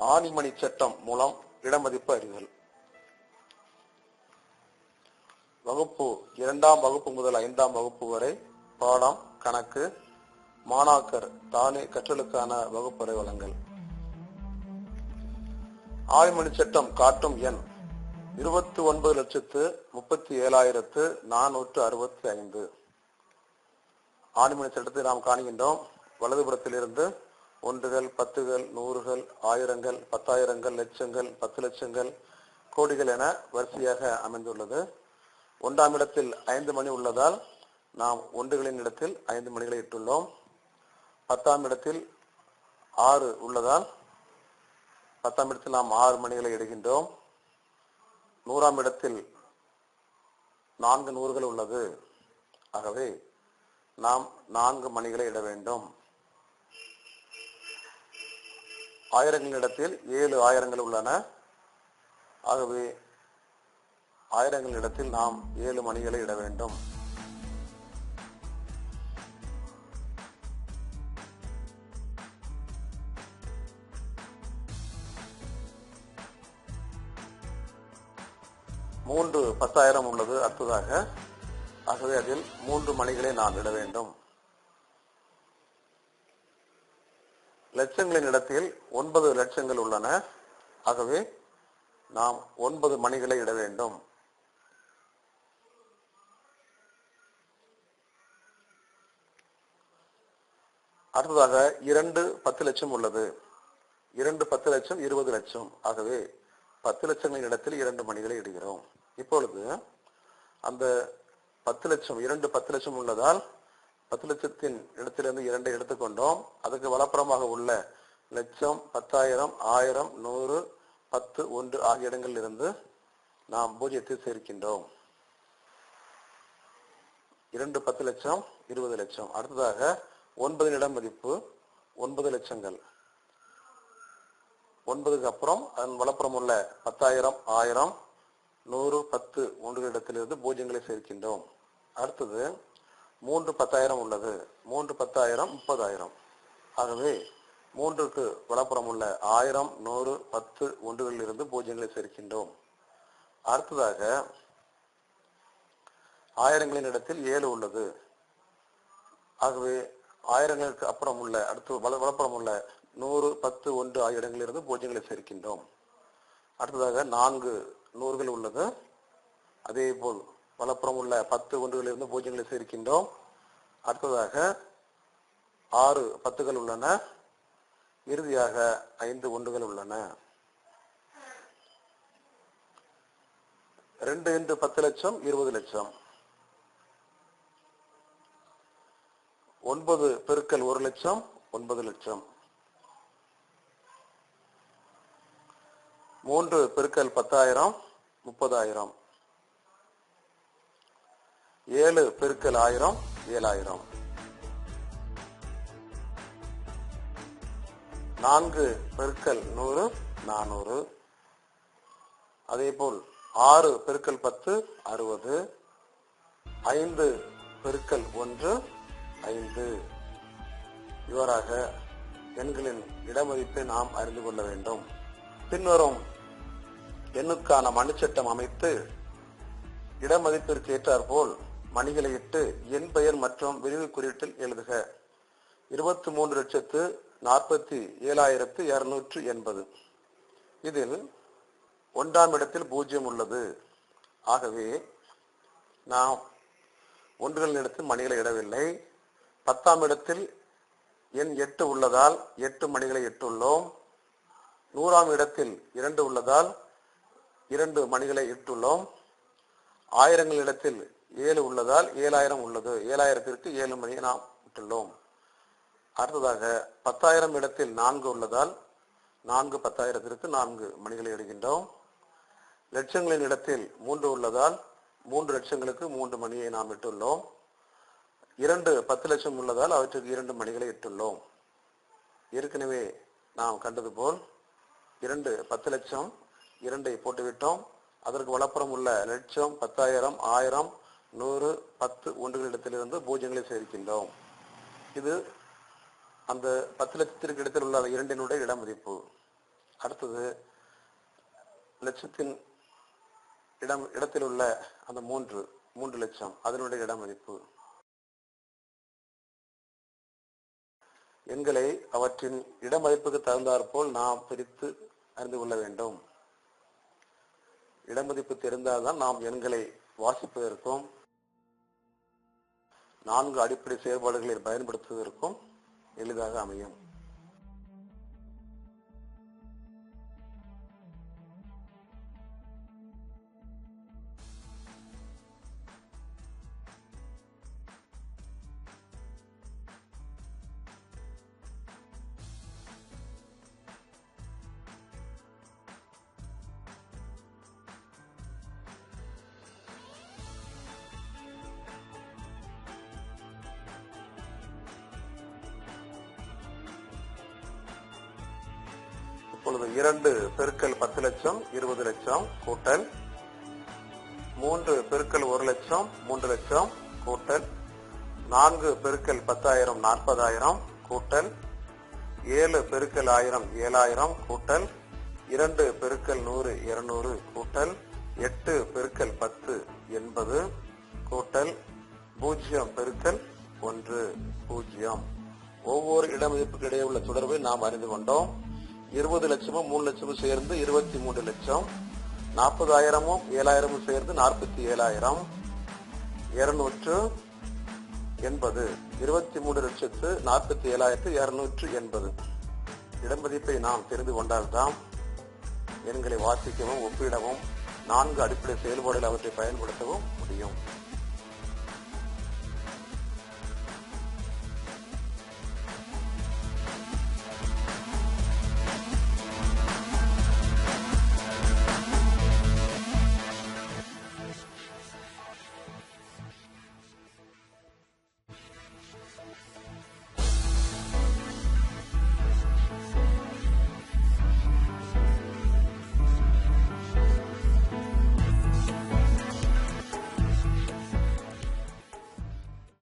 ஆணிமணி சட்டம் மூலம் இடமதிப்பு அறிதல். வகுப்பு இரண்டாம் வகுப்பு முதல் ஐந்தாம் வகுப்பு வரை பாடம் கணக்கு மாணாக்கர் தானே கற்றலுக்கான வகுப்பறை வழங்கல். ஆய்மணி சட்டம் காட்டும் எண் இருபத்தி ஒன்பது லட்சத்து முப்பத்தி ஏழாயிரத்து நானூற்று அறுபத்தி ஐந்து. ஆணிமணி சட்டத்தை நாம் காணுகின்றோம். வலதுபுறத்திலிருந்து ஒன்றுகள் பத்துகள் நூறுகள் ஆயிரங்கள் பத்தாயிரங்கள் லட்சங்கள் பத்து லட்சங்கள் கோடிகள் என வரிசையாக அமைந்துள்ளது. ஒன்றாம் இடத்தில் ஐந்து மணி உள்ளதால் நாம் ஒன்றுகளின் இடத்தில் ஐந்து மணிகளை இட்டுள்ளோம். பத்தாம் இடத்தில் ஆறு உள்ளதால் பத்தாம் இடத்தில் நாம் ஆறு மணிகளை இடுகின்றோம். நூறாம் இடத்தில் நான்கு நூறுகள் உள்ளது. ஆகவே நாம் நான்கு மணிகளை இட வேண்டும். ஆயிரங்களிடத்தில் ஏழு ஆயிரங்கள் உள்ளன. ஆகவே ஆயிரங்களிடத்தில் நாம் ஏழு மணிகளை இட வேண்டும். மூன்று பத்தாயிரம் உள்ளது அடுத்ததாக ஆகவே அதில் மூன்று மணிகளை நாம் இட வேண்டும். லட்சங்களின் இடத்தில் ஒன்பது லட்சங்கள் உள்ளன. ஆகவே நாம் ஒன்பது மணிகளை இட வேண்டும். அடுத்ததாக இரண்டு பத்து லட்சம் உள்ளது. இரண்டு பத்து லட்சம் இருபது லட்சம். ஆகவே பத்து லட்சங்களின் இடத்தில் இரண்டு மணிகளை இடுகிறோம். இப்பொழுது அந்த பத்து லட்சம் இரண்டு பத்து லட்சம் உள்ளதால் பத்து லட்சத்தின் இடத்திலிருந்து இரண்டை எடுத்துக்கொண்டோம். அதுக்கு வலப்புறமாக உள்ள லட்சம் பத்தாயிரம் ஆயிரம் நூறு பத்து ஒன்று ஆகிய இடங்களில் இருந்து நாம் பூஜ்ஜியத்தை சேர்க்கின்றோம். இரண்டு பத்து லட்சம் இருபது லட்சம். அடுத்ததாக ஒன்பது இடம் மதிப்பு ஒன்பது லட்சங்கள். ஒன்பதுக்கு அப்புறம் அதன் வலப்புறம் உள்ள பத்தாயிரம் ஆயிரம் நூறு பத்து ஒன்று இடத்திலிருந்து பூஜ்ஜியங்களை சேர்க்கின்றோம். அடுத்தது மூன்று பத்தாயிரம் உள்ளது. மூன்று பத்தாயிரம் முப்பதாயிரம். ஆகவே மூன்றுக்கு வலப்புறம் உள்ள ஆயிரம் நூறு பத்து ஒன்றுகளில் இருந்து பூஜ்ஜியங்களை சேர்க்கின்றோம். அடுத்ததாக ஆயிரங்களின் இடத்தில் ஏழு உள்ளது. ஆகவே ஆயிரங்களுக்கு அப்புறம் உள்ள அடுத்து வல வலப்புறம் உள்ள நூறு பத்து ஒன்று ஆகிய இடங்களிலிருந்து பூஜ்ஜியங்களை சேர்க்கின்றோம். அடுத்ததாக நான்கு நூறுகள் உள்ளது. அதே போல் வலப்புறம் உள்ள பத்து ஒன்றுகளிலிருந்து பூஜ்ஜியங்களை சேர்க்கின்றோம் அடுத்ததாக ஆறு பத்துகள் உள்ளன. இறுதியாக ஐந்து ஒன்றுகள் உள்ளன. ரெண்டு இன்று பத்து லட்சம் இருபது லட்சம். ஒன்பது பெருக்கல் ஒரு லட்சம் ஒன்பது லட்சம். மூன்று பெருக்கல் பத்தாயிரம் முப்பதாயிரம். ஏழு பெருக்கல் ஆயிரம் ஏழாயிரம். நான்கு பெருக்கல் நூறு நானூறு. அதே போல் ஆறு பெருக்கல் பத்து அறுபது. ஐந்து பெருக்கல் ஒன்று ஐந்து. இவ்வாறாக எண்களின் இடமதிப்பை நாம் அறிந்து கொள்ள வேண்டும். பின்வரும் எண்ணுக்கான மனுச்சட்டம் அமைத்து இடமதிப்பிற்கு ஏற்றாற்போல் மணிகளை இட்டு என் பெயர் மற்றும் விரிவு குறியீட்டில் எழுதுக. இருபத்தி மூன்று லட்சத்து நாற்பத்தி ஏழாயிரத்து இருநூற்று எண்பது. இதில் ஒன்றாம் இடத்தில் பூஜ்ஜியம் உள்ளது. ஆகவே நாம் ஒன்றுகளின் இடத்தில் மணிகளை இடவில்லை. பத்தாம் இடத்தில் எண் எட்டு உள்ளதால் எட்டு மணிகளை இட்டுள்ளோம். நூறாம் இடத்தில் இரண்டு உள்ளதால் இரண்டு மணிகளை இட்டுள்ளோம். ஆயிரங்கள் இடத்தில் ஏழு உள்ளதால் ஏழாயிரம் உள்ளது. ஏழாயிரத்திற்கு ஏழு மணியை நாம் விட்டுள்ளோம். அடுத்ததாக பத்தாயிரம் இடத்தில் நான்கு உள்ளதால் நான்கு பத்தாயிரத்திற்கு நான்கு மணிகளை எடுகின்றோம் லட்சங்களின் இடத்தில் மூன்று உள்ளதால் மூன்று லட்சங்களுக்கு மூன்று மணியை நாம் இட்டுள்ளோம் இரண்டு பத்து லட்சம் உள்ளதால் அவற்றுக்கு இரண்டு மணிகளை இட்டுள்ளோம் ஏற்கனவே நாம் கண்டது போல் இரண்டு பத்து லட்சம் இரண்டை போட்டுவிட்டோம். அதற்கு வலப்புறம் உள்ள லட்சம் பத்தாயிரம் ஆயிரம் நூறு பத்து ஒன்றுகளிடத்திலிருந்து பூஜ்ஜியங்களை சேர்க்கின்றோம் இது அந்த பத்து லட்சத்திற்கு இடத்தில் உள்ள இரண்டினுடைய இடமதிப்பு அடுத்தது லட்சத்தின் இடம் இடத்தில் உள்ள அந்த மூன்று மூன்று லட்சம் அதனுடைய இட மதிப்பு. எண்களை அவற்றின் இட மதிப்புக்கு தகுந்தாற்போல் நாம் பிரித்து அறிந்து கொள்ள வேண்டும். இடமதிப்பு தெரிந்தால்தான் நாம் எண்களை வாசிப்பதற்கும் நான்கு அடிப்படை செயல்பாடுகளை பயன்படுத்துவதற்கும் எளிதாக அமையும். இப்பொழுது இரண்டு பெருக்கல் பத்து லட்சம் இருபது லட்சம் கூட்டல். மூன்று பெருக்கல் ஒரு லட்சம் மூன்று லட்சம் கூட்டல். நான்கு பெருக்கல் பத்தாயிரம் நாற்பதாயிரம் கூட்டல். ஏழு பெருக்கல் ஆயிரம் ஏழாயிரம் கூட்டல். இரண்டு பெருக்கல் நூறு இருநூறு கூட்டல். எட்டு பெருக்கல் பத்து எண்பது கூட்டல். பூஜ்ஜியம் பெருக்கல் ஒன்று பூஜ்ஜியம். ஒவ்வொரு இடமதிப்புக்கு இடையே உள்ள தொடர்பை நாம் அறிந்து கொண்டோம். இருபது லட்சமும் மூணு லட்சமும் சேர்ந்து இருபத்தி மூன்று லட்சம். நாற்பதாயிரமும் ஏழாயிரமும் சேர்ந்து நாற்பத்தி ஏழாயிரம். இருநூற்று எண்பது. இருபத்தி மூன்று லட்சத்து நாற்பத்தி ஏழாயிரத்து இருநூற்று எண்பது. இடமதிப்பை நாம் தெரிந்து கொண்டால்தான் எண்களை வாசிக்கவும் ஒப்பிடவும் நான்கு அடிப்படை செயல்பாடுகள் அவற்றை பயன்படுத்தவும் முடியும்.